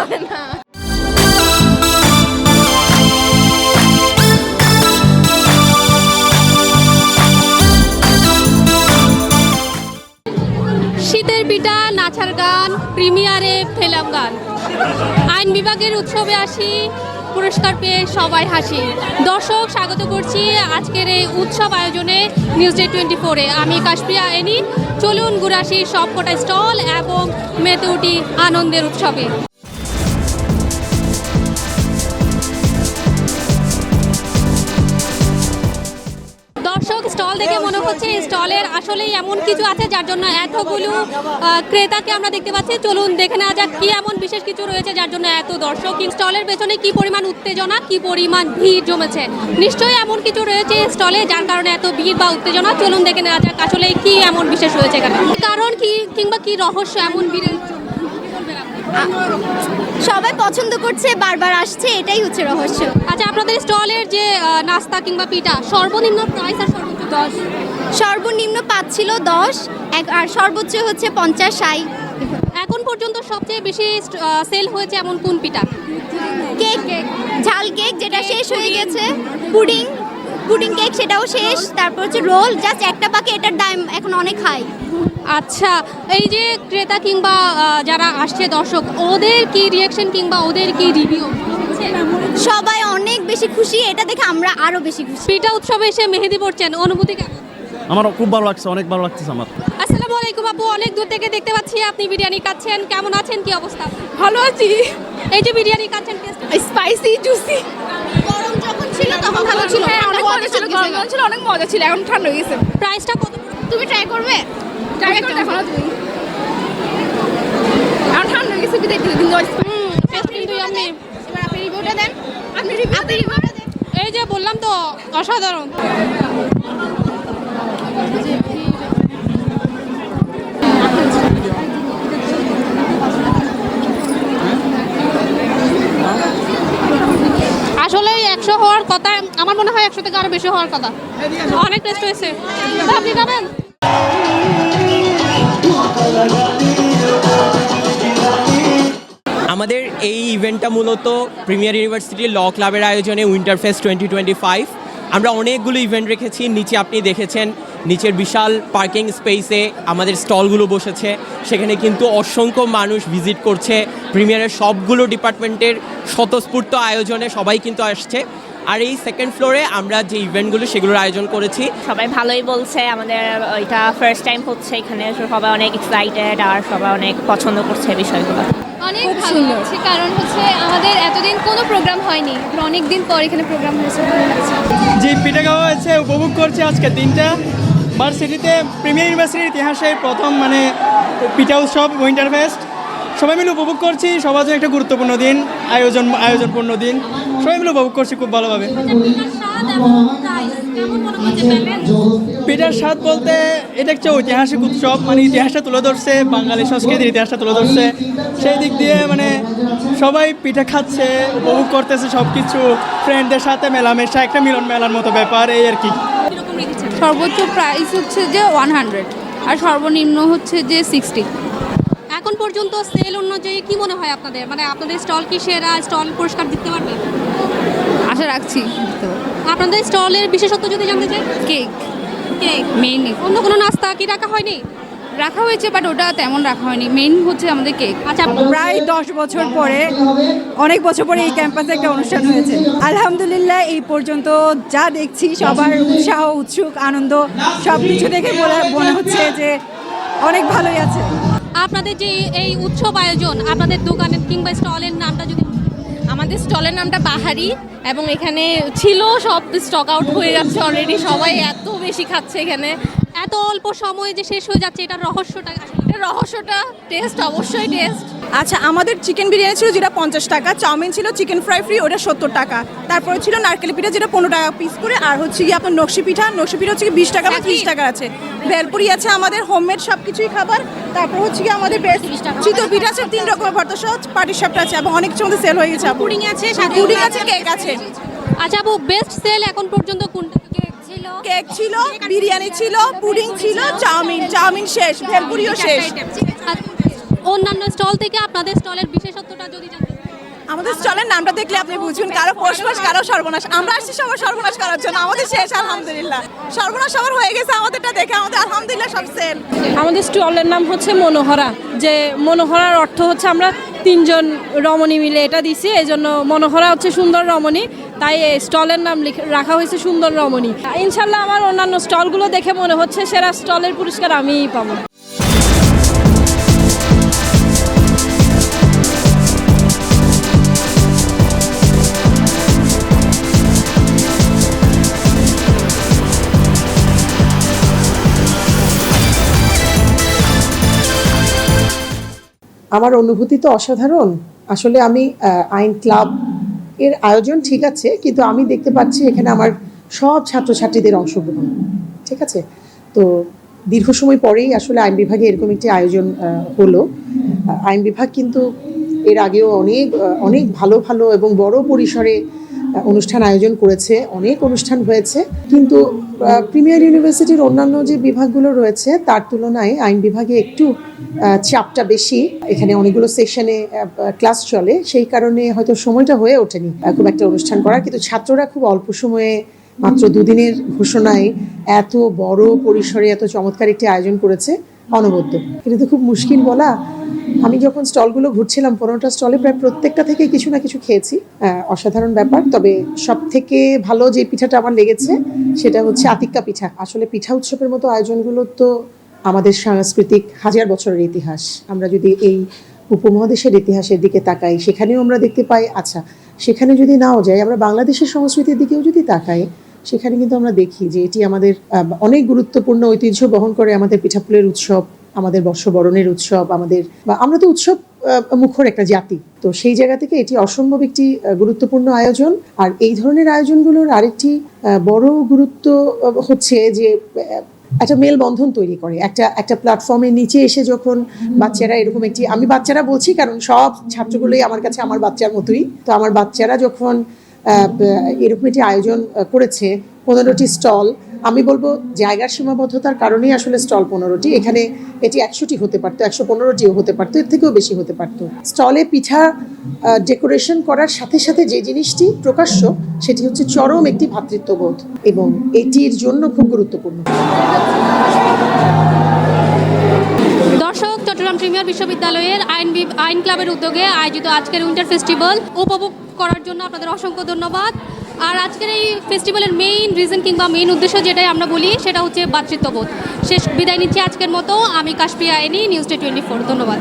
যাবে শীতের পিঠা, নাচার গান, প্রিমিয়ারে ফেলাম গান। আইন বিভাগের উৎসবে আসি, পুরস্কার পেয়ে সবাই হাসি। দর্শক, স্বাগত করছি আজকের এই উৎসব আয়োজনে নিউজ ডে টোয়েন্টি ফোরে আমি কাশপ্রিয়া এনি। চলুন ঘুরাসি সবকটা স্টল এবং মেতে উঠি আনন্দের উৎসবে। দেখে মনে হচ্ছে স্টলের আসলেই এমন কিছু আছে যার জন্য এতগুলো ক্রেতাকে আমরা দেখতে পাচ্ছি। চলুন দেখে নেওয়া যাক কি এমন বিশেষ কিছু রয়েছে যার জন্য এত দর্শক। স্টলের পেছনে কি পরিমাণ উত্তেজনা কি পরিমাণ ভিড় জমেছে? নিশ্চয়ই এমন কিছু রয়েছে স্টলে যার কারণে এত ভিড় বা উত্তেজনা। চলুন দেখে নেওয়া যাক আসলে কি এমন বিশেষ রয়েছে কারণ কি কিংবা কি রহস্য এমন ভিড়ের সবাই পছন্দ করছে বারবার আসছে এটাই হচ্ছে রহস্য। আচ্ছা আপনাদের স্টলের যে নাস্তা কিংবা পিঠা সর্বনিম্ন প্রাইস আর সর্বোচ্চ দশ? সর্বনিম্ন পাঁচ ছিল দশ আর সর্বোচ্চ হচ্ছে পঞ্চাশ ষাট। এখন পর্যন্ত সবচেয়ে বেশি সেল হয়েছে এমন কোন পিঠা? কেক ঝাল কেক যেটা শেষ হয়ে গেছে। পুডিং পুডিং কেক সেটাও শেষ। তারপর হচ্ছে রোল জাস্ট একটা পাকে এটার দাম এখন অনেক হাই আচ্ছা এই যে ক্রেতা কিংবা যারা আসছে দর্শক ওদের কি রিয়াকশন কিংবা ওদের কি রিভিউ সবাই অনেক বেশি খুশি এটা দেখে আমরা আরও বেশি খুশি। পিঠা উৎসবে এসে মেহেদি পড়ছেন অনুভূতি কেমন? আমার খুব ভালো লাগছে অনেক ভালো লাগতেছে আমার। আসসালামু আলাইকুম আপু অনেক দূর থেকে দেখতে পাচ্ছি আপনি বিরিয়ানি খাচ্ছেন কেমন আছেন কি অবস্থা? ভালো আছি। এই যে বিরিয়ানি খাচ্ছেন taste স্পাইসি জুসি গরম যখন ছিল তখন ভালো ছিল। হ্যাঁ অনেক মজা ছিল গরম। ছিল অনেক মজা ছিল এখন ঠান্ডা হয়ে গেছে। প্রাইসটা কত? তুমি ট্রাই করবে? ট্রাই করতে দেখো না তুমি। এখন ঠান্ডা হয়ে গেছে বিদায় দিলে দিন কিন্তু রিভিউটা দেন। আপনি রিভিউটা দেন। এই যে বললাম তো অসাধারণ। আসলে একশো হওয়ার কথা আমার মনে হয় একশো থেকে আরও বেশি হওয়ার কথা। অনেক টেস্ট হয়েছে। আপনি খাবেন আমাদের এই ইভেন্টটা মূলত প্রিমিয়ার ইউনিভার্সিটি ল ক্লাবের আয়োজনে winter fest twenty twenty five আমরা অনেকগুলো ইভেন্ট রেখেছি, নিচে আপনি দেখেছেন, নিচের বিশাল পার্কিং স্পেসে আমাদের স্টলগুলো বসেছে। সেখানে কিন্তু অসংখ্য মানুষ ভিজিট করছে। প্রিমিয়ারের সবগুলো ডিপার্টমেন্টের স্বতঃস্ফূর্ত আয়োজনে সবাই কিন্তু আসছে। আর এই সেকেন্ড ফ্লোরে আমরা যে ইভেন্টগুলো সেগুলোর আয়োজন করেছি। সবাই ভালোই বলছে, আমাদের এটা ফার্স্ট টাইম হচ্ছে এখানে। সবাই অনেক এক্সাইটেড আর সবাই অনেক পছন্দ করছে বিষয়গুলো। অনেক ভালো লাগছে কারণ হচ্ছে আমাদের এতদিন কোনো প্রোগ্রাম হয়নি অনেক দিন পর এখানে প্রোগ্রাম হয়েছে ভালো লাগছে। যে পিঠে খাওয়া হয়েছে উপভোগ করছে আজকে দিনটা। ভার্সিটিতে প্রিমিয়ার ইউনিভার্সিটির ইতিহাসে প্রথম মানে পিঠা উৎসব উইন্টার ফেস্ট সবাই মিলে উপভোগ করছি সবার জন্য একটা গুরুত্বপূর্ণ দিন আয়োজন আয়োজনপূর্ণ দিন। সবাই মিলে উপভোগ করছি খুব ভালোভাবে। পিঠার স্বাদ বলতে এটা একটা ঐতিহাসিক উৎসব মানে ইতিহাসটা তুলে ধরছে বাঙালি সংস্কৃতির ইতিহাসটা তুলে ধরছে। সেই দিক দিয়ে মানে সবাই পিঠা খাচ্ছে উপভোগ করতেছে সব কিছু ফ্রেন্ডদের সাথে মেলামেশা একটা মিলন মেলার মতো ব্যাপার এই আর কি। সর্বোচ্চ প্রাইস হচ্ছে যে ওয়ান হান্ড্রেড আর সর্বনিম্ন হচ্ছে যে সিক্সটি এখন পর্যন্ত সেল অনুযায়ী কি মনে হয় আপনাদের? মানে আপনাদের স্টল কি সেরা? স্টল পুরস্কার দিতে পারবে? আশা রাখছি আপনাদের স্টলের বিশেষত্ব যদি জানতে চাই? কেক। কেক। মেইনলি অন্য কোনো নাস্তা কি রাখা হয়নি? রাখা হয়েছে বাট ওটা তেমন রাখা হয়নি। মেইন হচ্ছে আমাদের কেক। আচ্ছা প্রায় দশ বছর পরে অনেক বছর পরে এই ক্যাম্পাসে একটা অনুষ্ঠান হয়েছে। আলহামদুলিল্লাহ এই পর্যন্ত যা দেখছি সবার উৎসাহ উৎসুক আনন্দ সব কিছু দেখে বলে- মনে হচ্ছে যে অনেক ভালোই আছে। আপনাদের যে এই উৎসব আয়োজন আপনাদের দোকানের কিংবা স্টলের নামটা যদি আমাদের স্টলের নামটা বাহারি এবং এখানে ছিল সব স্টক আউট হয়ে যাচ্ছে অলরেডি সবাই এত বেশি খাচ্ছে এখানে। এত অল্প সময় যে শেষ হয়ে যাচ্ছে, এটার রহস্যটা রহস্যটা টেস্ট অবশ্যই টেস্ট আচ্ছা আমাদের চিকেন বিরিয়ানি ছিল যেটা পঞ্চাশ টাকা চাউমিন ছিল চিকেন ফ্রাই ফ্রি ওটা সত্তর টাকা। তারপরে ছিল নারকেল পিঠা যেটা পনেরো টাকা পিস করে আর হচ্ছে গিয়ে আপনার নকশি পিঠা নকশি পিঠা হচ্ছে বিশ টাকা বা ত্রিশ টাকা আছে। ভেলপুরি আছে আমাদের হোমমেড সব কিছুই খাবার তারপর হচ্ছে গিয়ে আমাদের বেস্ট চিতল পিঠা আছে তিন রকমের ভর্তা সহ পাটির সাপটা আছে এবং অনেক কিছু আমাদের সেল হয়ে গেছে পুডিং আছে পুডিং আছে কেক আছে। আচ্ছা আপু বেস্ট সেল এখন পর্যন্ত কোনটা? ছিল? কেক ছিল বিরিয়ানি ছিল পুডিং ছিল চাউমিন চাউমিন শেষ ভেলপুরিও শেষ। অন্যান্য স্টল থেকে আপনাদের স্টলের বিশেষত্বটা যদি জানতে আমাদের স্টলের নামটা দেখলে আপনি বুঝুন কারও পোষমাস কারও সর্বনাশ। আমরা আসছি সবার সর্বনাশ করার জন্য আমাদের শেষ আলহামদুলিল্লাহ। সর্বনাশ সবার হয়ে গেছে আমাদেরটা দেখে আমাদের আলহামদুলিল্লাহ সব সেল। আমাদের স্টলের নাম হচ্ছে মনোহরা যে মনোহরার অর্থ হচ্ছে আমরা তিনজন রমণী মিলে এটা দিছি এই জন্য মনোহরা হচ্ছে সুন্দর রমণী তাই এই স্টলের নাম লিখে- রাখা হয়েছে সুন্দর রমণী। ইনশাল্লাহ আমার অন্যান্য স্টলগুলো দেখে মনে হচ্ছে সেরা স্টলের পুরস্কার আমিই পাবো। আমার অনুভূতি তো অসাধারণ। আসলে আমি আইন ক্লাব এর আয়োজন ঠিক আছে, কিন্তু আমি দেখতে পাচ্ছি এখানে আমার সব ছাত্রছাত্রীদের অংশগ্রহণ, ঠিক আছে? তো দীর্ঘ সময় পরেই আসলে আইন বিভাগে এরকম একটি আয়োজন হলো। আইন বিভাগ কিন্তু এর আগেও অনেক অনেক ভালো ভালো এবং বড় পরিসরে অনুষ্ঠান আয়োজন করেছে, অনেক অনুষ্ঠান হয়েছে। কিন্তু প্রিমিয়ার ইউনিভার্সিটির অন্যান্য যে বিভাগগুলো রয়েছে, তার তুলনায় আইন বিভাগে একটু চাপটা বেশি। এখানে অনেকগুলো সেশনে ক্লাস চলে। সেই কারণে হয়তো সময়টা হয়ে ওঠেনি খুব একটা অনুষ্ঠান করার। কিন্তু ছাত্ররা খুব অল্প সময়ে মাত্র দুদিনের ঘোষণায় এত বড় পরিসরে এত চমৎকার একটি আয়োজন করেছে, অনবদ্য। কিন্তু খুব মুশকিল বলা আমি যখন স্টলগুলো ঘুরছিলাম পনেরোটা স্টলে প্রায় প্রত্যেকটা থেকে কিছু না কিছু খেয়েছি। অসাধারণ ব্যাপার। তবে সব থেকে ভালো যে পিঠাটা আমার লেগেছে, সেটা হচ্ছে আতিক্কা পিঠা। আসলে পিঠা উৎসবের মতো আয়োজনগুলো তো আমাদের সাংস্কৃতিক হাজার বছরের ইতিহাস। আমরা যদি এই উপমহাদেশের ইতিহাসের দিকে তাকাই, সেখানেও আমরা দেখতে পাই আচ্ছা সেখানে যদি নাও যাই, আমরা বাংলাদেশের সংস্কৃতির দিকেও যদি তাকাই, সেখানে কিন্তু আমরা দেখি যে এটি আমাদের অনেক গুরুত্বপূর্ণ ঐতিহ্য বহন করে আমাদের পিঠাপুলের উৎসব। আমাদের বর্ষবরণের উৎসব আমাদের বা আমরা তো উৎসব মুখর একটা জাতি। তো সেই জায়গা থেকে এটি অসম্ভব একটি গুরুত্বপূর্ণ আয়োজন। আর এই ধরনের আয়োজনগুলোর আরেকটি বড় গুরুত্ব হচ্ছে যে একটা মেলবন্ধন তৈরি করে। একটা একটা প্ল্যাটফর্মের নিচে এসে যখন বাচ্চারা এরকম একটি আমি বাচ্চারা বলছি কারণ সব ছাত্রগুলোই আমার কাছে আমার বাচ্চার মতোই। তো আমার বাচ্চারা যখন এরকম একটি আয়োজন করেছে পনেরোটি স্টল আমি বলব জায়গার সীমাবদ্ধতার কারণেই আসলে স্টল পনেরোটি। এখানে এটি একশোটি হতে পারতো, একশো পনেরোটিও হতে পারতো, এর থেকেও বেশি হতে পারতো। স্টলে পিঠা ডেকোরেশন করার সাথে সাথে যে জিনিসটি প্রকাশ্য, সেটি হচ্ছে চরম একটি ভ্রাতৃত্ববোধ এবং এটির জন্য খুব গুরুত্বপূর্ণ। দর্শক, চট্টগ্রাম প্রিমিয়ার বিশ্ববিদ্যালয়ের আইন আইন ক্লাবের উদ্যোগে আয়োজিত আজকের উইন্টার ফেস্টিভ্যাল উপভোগ করার জন্য আপনাদের অসংখ্য ধন্যবাদ। আর আজকের এই ফেস্টিভ্যালের মেইন রিজন কিংবা মেইন উদ্দেশ্য যেটাই আমরা বলি, সেটা হচ্ছে ভাতৃত্ববোধ শেষ বিদায় নিচ্ছি আজকের মতো। আমি কাশপিয়া আইনি নিউজ টোয়েন্টি ফোর। ধন্যবাদ।